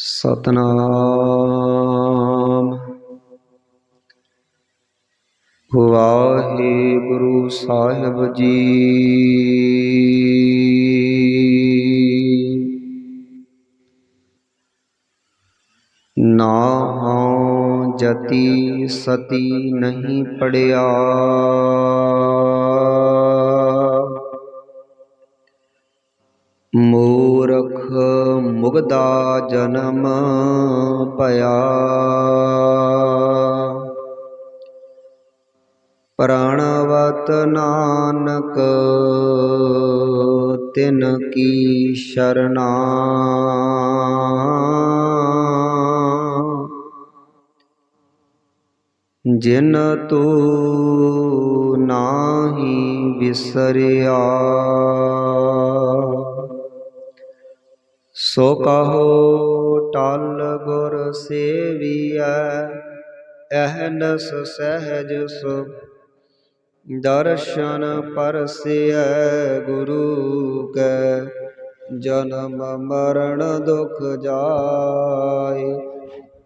ਸਤਨਾਮ। ਵਾਹਿਗੁਰੂ ਸਾਹਿਬ ਜੀ। ਨਾ ਹਉ ਜਤੀ ਸਤੀ ਨਹੀਂ ਪੜਿਆ। ਮੂਰਖ ਮੁਗਦਾ ਜਨਮ ਭਇਆ। ਪ੍ਰਾਣਵਤ ਨਾਨਕ ਤਿਨ ਕੀ ਸ਼ਰਨਾ। ਜਿਨ ਤੂ ਨਾਹੀ ਵਿਸਰਿਆ ਸੋ ਕਹੋ ਟਲ ਗੁਰ ਸੇਵੀਐ, ਅਹਨਸ ਸਹਿਜ ਸੁਖ। ਦਰਸ਼ਨ ਪਰਸਿਐ ਗੁਰੂ ਕੈ, ਜਨਮ ਮਰਨ ਦੁਖ ਜਾਏ।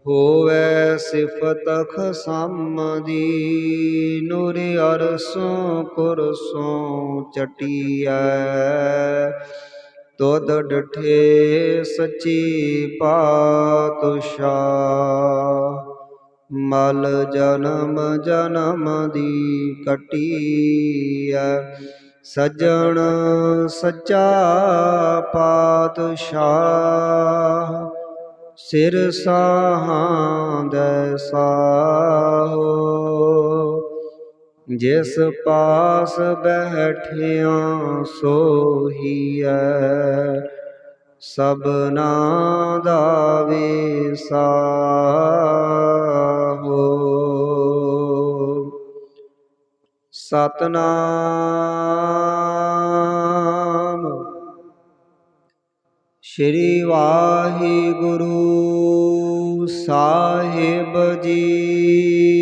ਹੋਵੇ ਸਿਫਤ ਖਸਮ ਦੀ ਨੂਰ ਅਰਸੋਂ ਕੁਰਸੋਂ ਚਟੀਐ। ਤੁਧ ਡਠੇ ਸੱਚੀ ਪਾਤਸ਼ਾਹ। ਮਲ ਜਨਮ ਜਨਮ ਦੀ ਕਟੀਐ, ਸਜਣ ਸੱਚਾ ਪਾਤਸ਼ਾਹ। ਸਿਰ ਸਾਹਾਂਦੈ ਸਾਹੋ ਜਿਸ ਪਾਸ ਬੈਠਿਆ ਸੋਹੀਐ ਸਭਨਾ ਦਾ ਵਿਸਾਹੋ ਸਤਨਾਮ। ਸ਼੍ਰੀ ਵਾਹਿਗੁਰੂ ਸਾਹਿਬ ਜੀ।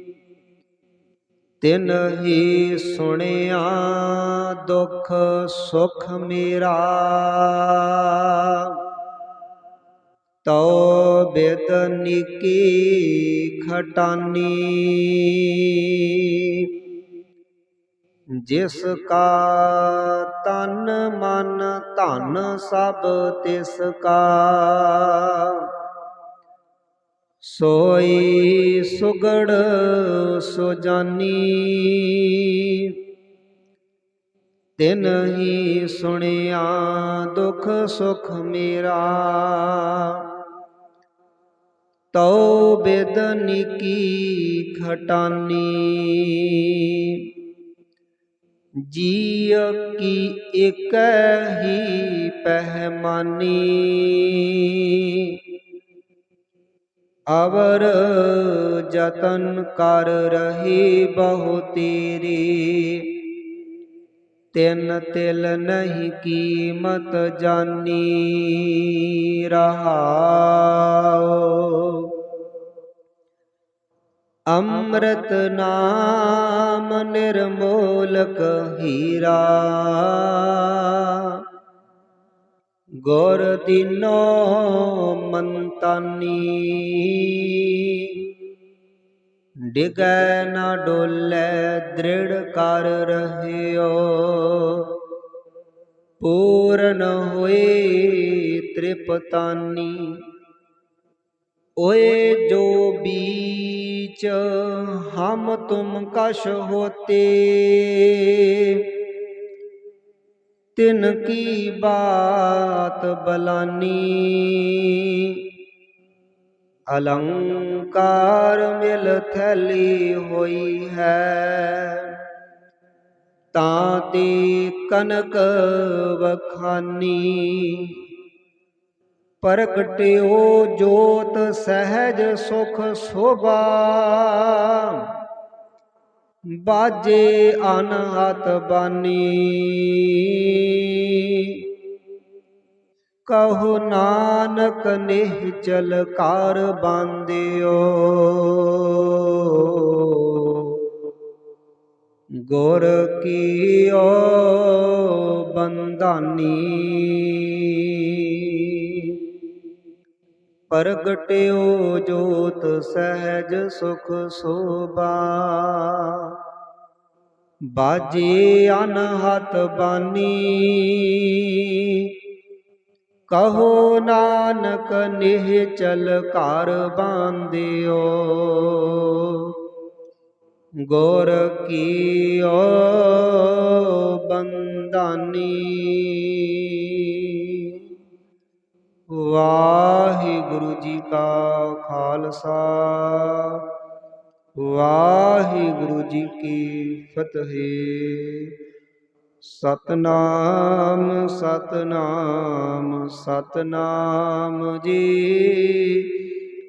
ਤਿਨ ਹੀ ਸੁਣਿਆ ਦੁਖ ਸੁਖ ਮੇਰਾ। ਤਉ ਬਿਦ ਨਿਕੀ ਖਟਾਨੀ। ਜਿਸ ਕਾ ਤਨ ਮਨ ਧਨ ਸਭ ਤਿਸ ਕਾ। ਸੋਈ ਸੁਗੜ ਸੋ ਜਾਨੀ। ਤਿਨ ਹੀ ਸੁਣਿਆ ਦੁਖ ਸੁਖ ਮੇਰਾ। ਤਉ ਬੇਦਨੀ ਕੀ ਖਟਾਨੀ। ਜੀਅ ਕੀ ਇਕ ਹੀ ਪਹਿਮਾਨੀ। ਅਵਰ ਜਤਨ ਕਰ ਰਹੀ ਬਹੁ ਤੇਰੀ ਤਿੰਨ ਤਿਲ ਨਹੀਂ ਕੀਮਤ ਜਾਨੀ ਰਹਾਉ। ਅੰਮ੍ਰਿਤ ਨਾਮ ਨਿਰਮੋਲਕ ਹੀਰਾ। ਗੁਰ ਦੀਨੋ ਮੰਤਾਨੀ ਡਿਗੈ ਨਾ ਡੋਲੇ, ਦ੍ਰਿੜ ਕਰ ਰਹਿਓ। ਪੂਰਨ ਹੋਏ ਤ੍ਰਿਪਤਾਨੀ। ਓਏ ਜੋ ਬੀਚ, ਹਮ ਤੁਮ ਕਸ਼ ਹੋਤੇ। ਤਿਨ ਕੀ ਬਾਤ ਬਲਾਨੀ। ਅਲੰਕਾਰ ਮਿਲ ਥੈਲੀ ਹੋਈ ਹੈ। ਤਾਂ ਤੇ ਕਨਕ ਵਖਾਨੀ। ਪ੍ਰਗਟਿਓ ਜੋਤ ਸਹਿਜ ਸੁਖ ਸੋਭਾ। ਬਾਜੇ ਅਨਹਤ ਬਾਨੀ। ਕਹੋ ਨਾਨਕ ਨਿਹਚਲ ਕਰ ਬੰਦਿਓ। ਗੁਰ ਕੀਓ ਬੰਦਾਨੀ ਪ੍ਰਗਟਿਓ ਜੋਤ ਸਹਿਜ ਸੁਖ ਸੋਭਾ। ਬਾਜੇ ਅਨਹਤ ਬਾਨੀ। ਕਹੋ ਨਾਨਕ ਨਿਹਚਲ ਘਰ ਬਾਂਧਿਓ। ਗੁਰ ਕੀਓ ਬੰਦਾਨੀ ਵਾਹਿਗੁਰੂ ਜੀ ਕਾ ਖਾਲਸਾ। ਵਾਹਿਗੁਰੂ ਜੀ ਕੀ ਫਤਿਹ। ਸਤਨਾਮ ਸਤਨਾਮ ਸਤਨਾਮ ਜੀ।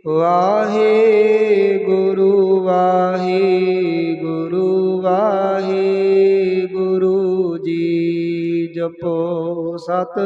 ਵਾਹਿਗੁਰੂ ਵਾਹਿਗੁਰੂ ਵਾਹਿਗੁਰੂ ਜੀ ਜਪੋ ਸਤ।